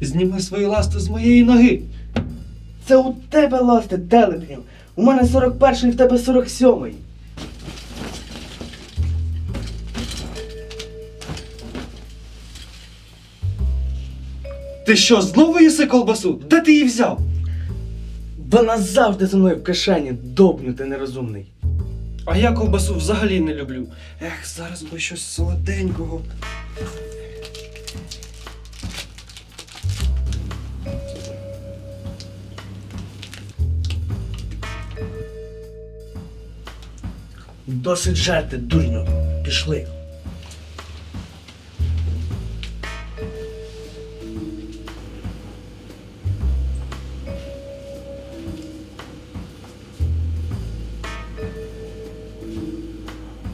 Зніми свої ласти з моєї ноги. Це у тебе ласти, телепню. У мене 41-й, в тебе 47-й. Ти що, знову їси колбасу? Де ти її взяв? Вона завжди зі мною в кишені, добню ти нерозумний. А я колбасу взагалі не люблю. Ех, зараз би щось солоденького. Досить жерти, дурню. Пішли.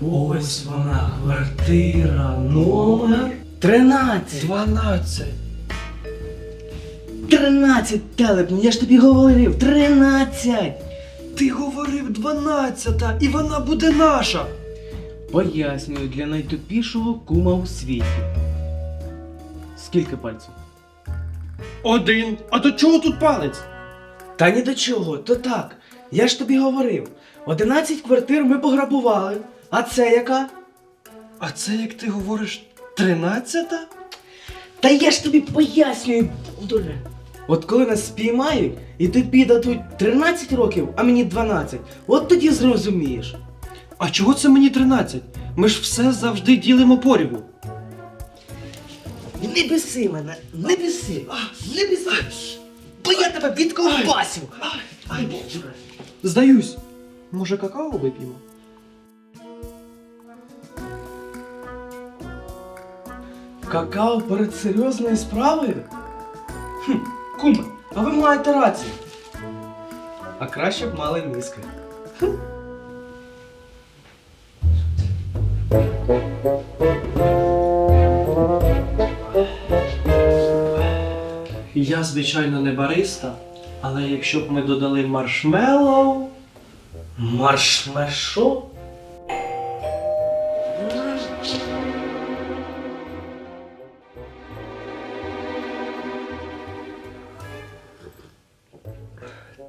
Ось вона, квартира номер 13. 12. 13, телепню, я ж тобі говорив, 13. Ти говорив 12, і вона буде наша. Пояснюю для найтупішого кума у світі. Скільки пальців? Один. А до чого тут палець? Та ні до чого, то так. Я ж тобі говорив. 11 квартир ми пограбували. А це яка? А це, як ти говориш, 13? Та я ж тобі пояснюю, дуре. От коли нас спіймають, і тобі дадуть 13 років, а мені 12, от тоді зрозумієш. А чого це мені 13? Ми ж все завжди ділимо порівну. Не біси мене, не біси, не біси. Бо я тебе відковбасю. Здаюсь. Може, какао вип'ємо? Какао перед серйозною справою? Куме, а ви маєте рацію. А краще б мали мізки. Я, звичайно, не бариста, але якщо б ми додали маршмеллоу... Маршмешо?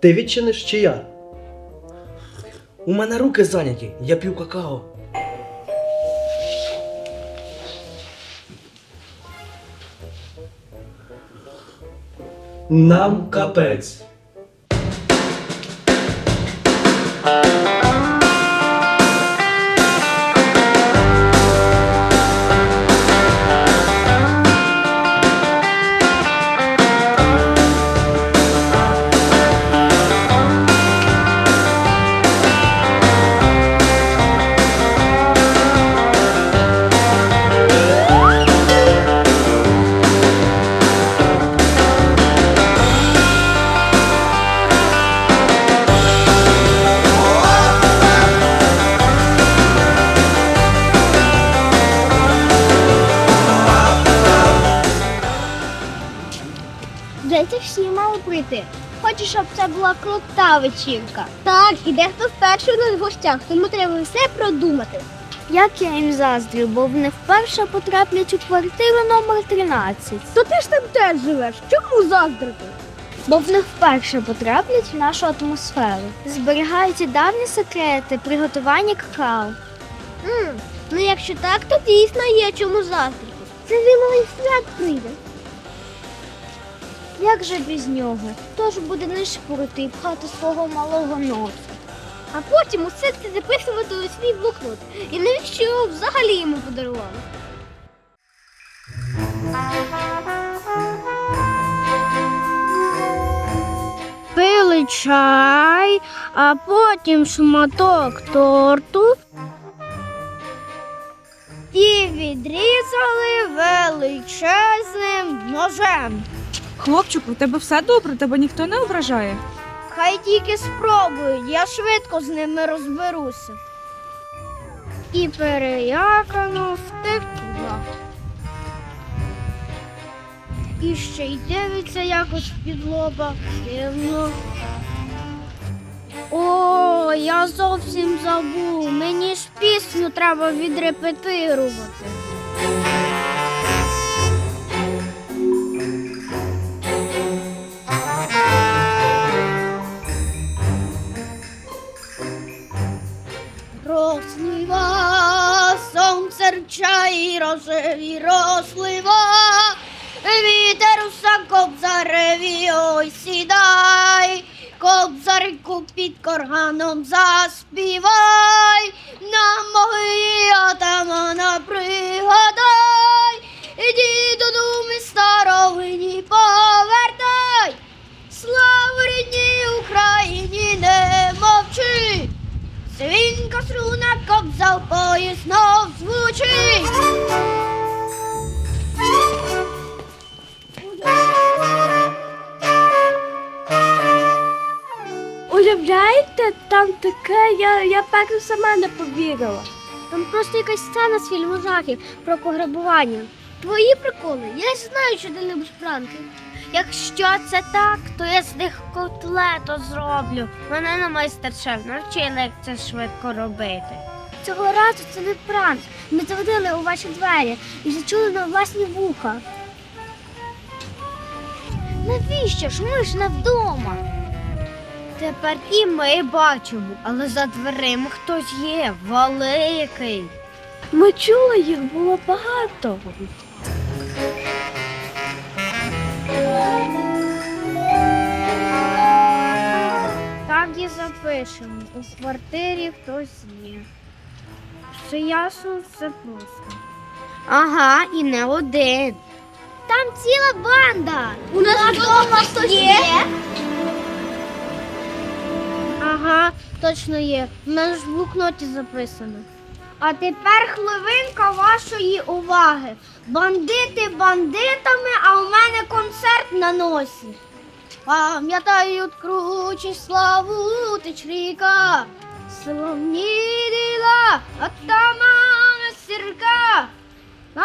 Ти відчиниш чи я? У мене руки зайняті, я п'ю какао. Нам капець. Щоб це була крута вечірка. Так, і дехто вперше у нас в гостях, тому треба все продумати. Як я їм заздрю, бо вони вперше потраплять у квартиру номер 13. То ти ж там теж живеш. Чому заздрити? Бо в них вперше потраплять в нашу атмосферу. Зберігаються давні секрети приготування какао. Mm, ну якщо так, то дійсно є чому заздрити. Це зимовий свят прийде. Як же без нього? Хто ж буде не шпурити і пхати свого малого носа? А потім усе це записувати у свій блокнот. І навіщо його взагалі йому подарували? Пили чай, а потім шматок торту. І відрізали величезним ножем. Хлопчику, у тебе все добре, тебе ніхто не ображає. Хай тільки спробують, я швидко з ними розберуся. І перелякано втекла. І ще й дивиться якось під лоба дивно. О, я зовсім забув. Мені ж пісню треба відрепетирувати. Смерча і рожеві рослива, вітер сам кобзареві ой сідай, кобзарику під корганом заспівай, на мої отамана пригадай, іди додому і старовині повертай, славу рідній Україні не мовчи. Свинка струна кобза в поїзд знов звучить. Уявляєте, там таке, я, я перше сама не повірила. Там просто якась сцена з фільму жахів про пограбування. Твої приколи, я ж знаю, що ти любиш пранки. Якщо це так, то я з них котлету зроблю. Мене на майстер-шеф навчили, як це швидко робити. Цього разу це не пранк. Ми заводили у ваші двері і зачули на власні вуха. Навіщо ж ми ж не вдома? Тепер і ми бачимо, але за дверима хтось є великий. Ми чули, їх було багато. Так і запишемо. У квартирі хтось є. Все ясно, все просто. Ага, і не один. Там ціла банда. У нас вдома хтось є. Ага, точно є. У мене ж в блокноті записано. А тепер хвилинка вашої уваги. Бандити бандитами, а у мене концерт на носі. Пам'ятають кручі славу тич ріка, славні діла, отамана сірка, там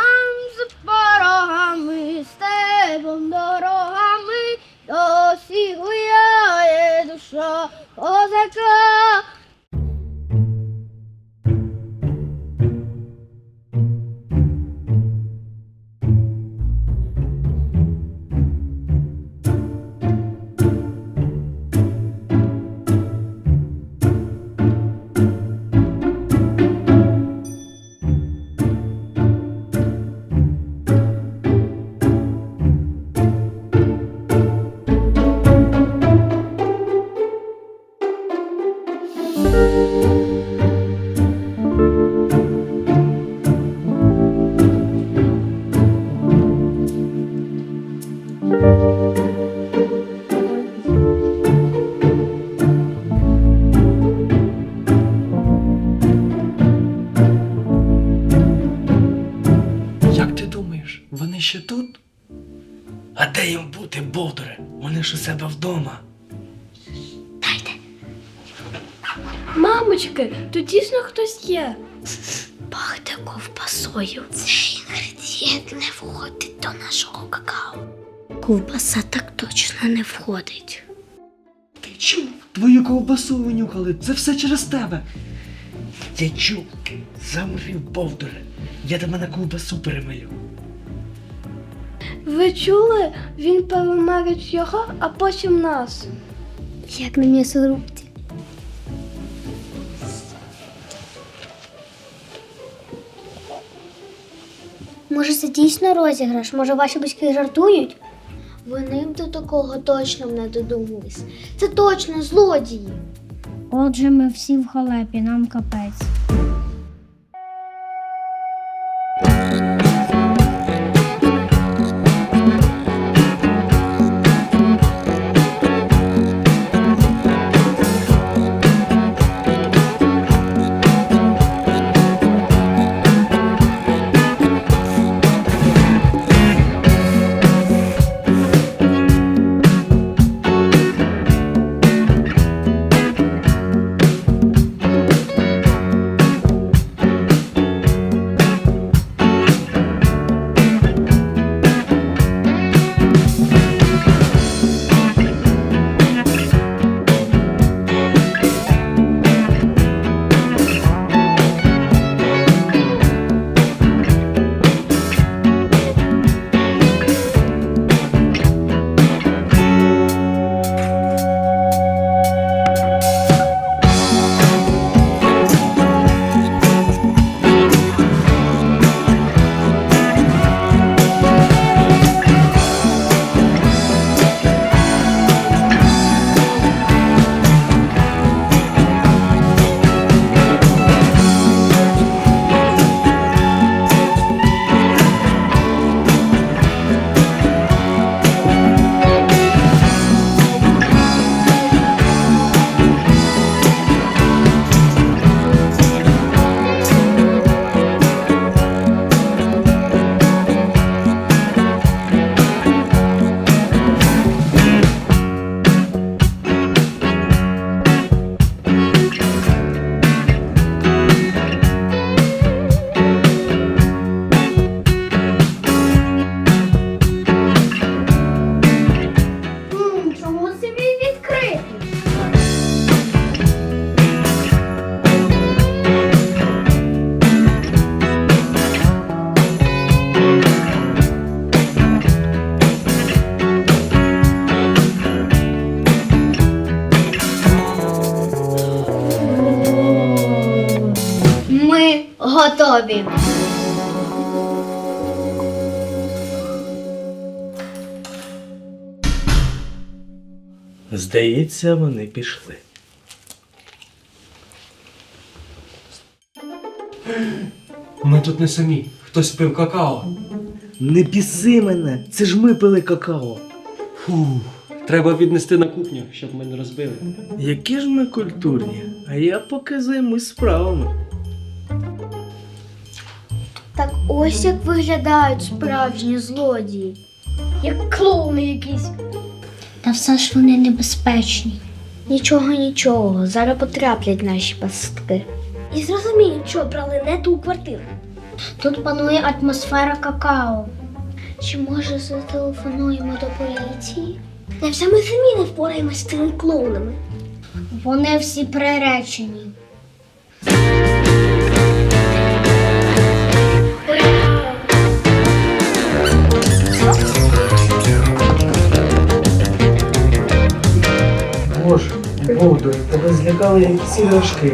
за порогами, степом дорогами, досі гуляє душа козака. Мамочки, тут дійсно хтось є. Пахне ковбасою. Цей інгредієнт не входить до нашого какао. Ковбаса так точно не входить. Ти чув? Твою ковбасу винюхали, це все через тебе. Я чув. Замри, Бовдуре. Я тебе на ковбасу перемилю. Ви чули? Він перемерить його, а потім нас. Як на м'ясорубці. Може, це дійсно розіграш? Може, ваші батьки жартують? Вони б до такого точно не додумались. Це точно злодії. Отже, ми всі в халепі, нам капець. Готові. Здається, вони пішли. Ми тут не самі. Хтось пив какао. Не біси мене, це ж ми пили какао. Фу. Треба віднести на кухню, щоб ми не розбили. Які ж ми культурні, а я поки займусь справами. Ось як виглядають справжні злодії. Як клоуни якісь. Та все ж вони небезпечні. Нічого, нічого, зараз потраплять наші пастки. І зрозуміють, що брали не ту квартиру. Тут панує атмосфера какао. Чи може зателефонуємо до поліції? Невже ми самі не впораємось з цими клоунами? Вони всі приречені. Боже, Бовдур, тебе злякали якісь іграшки.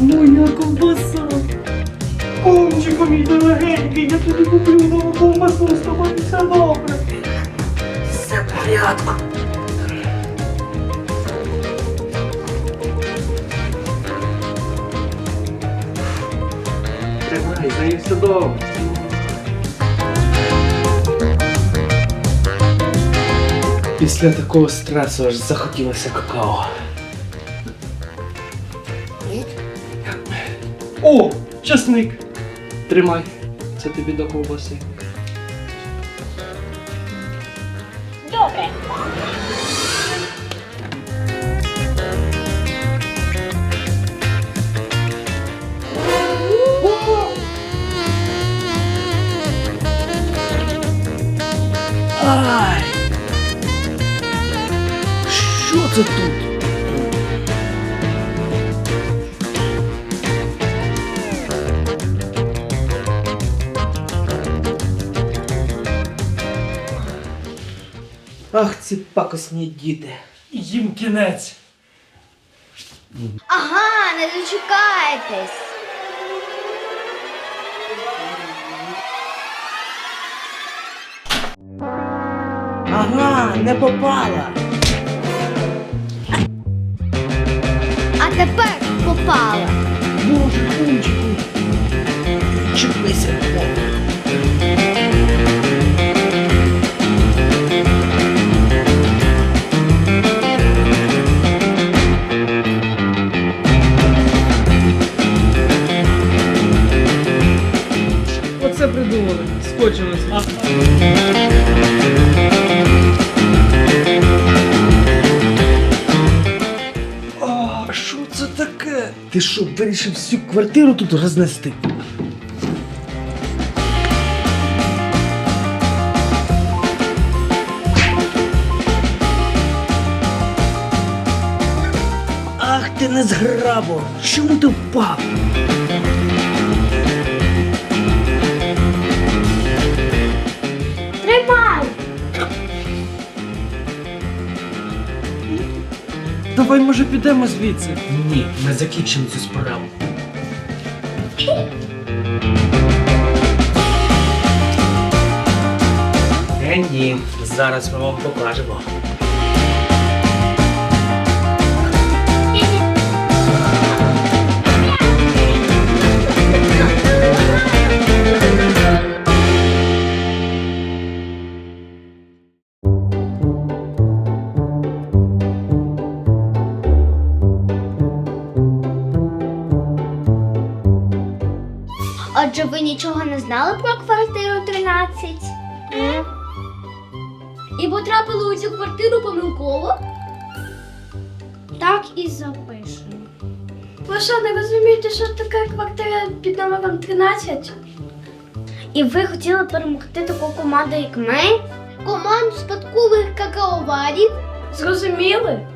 Моя ковбаса! Кончику мій дорогенький, я тобі куплю нову ковбасу, з тобою все добре. Все в порядку. Тримай, їм все добре. Після такого стресу аж захотілося какао. О, часник. Тримай. Це тобі до ковбаси. Ай! Що це тут? Ах, ці пакосні діти. Їм кінець. Ага, не дочекаєтесь. Ага, не попала. А тепер попала. Боже, кунчику. Чепися. Вирішив всю квартиру тут рознести? Ах ти не зграбо! Чому ти впав? Давай, може, підемо звідси. Ні, ми закінчимо цю справу. Е, ні, зараз ми вам покажемо. Ви нічого не знали про квартиру 13? І потрапили у цю квартиру помилково? Так і запишемо. Ви що, не розумієте, що таке квартира під номером 13? І ви хотіли перемогти таку команду, як ми? Команду спадкових какаоварів? Зрозуміли?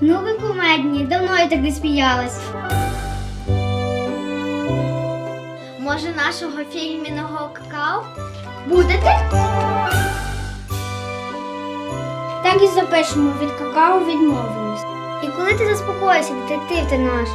Ну ви кумедні, давно я так не сміялась. Може, нашого фірміного какао? Будете? Так і запишемо від какао відмовились. І коли ти заспокоїшся, детектив ти наш?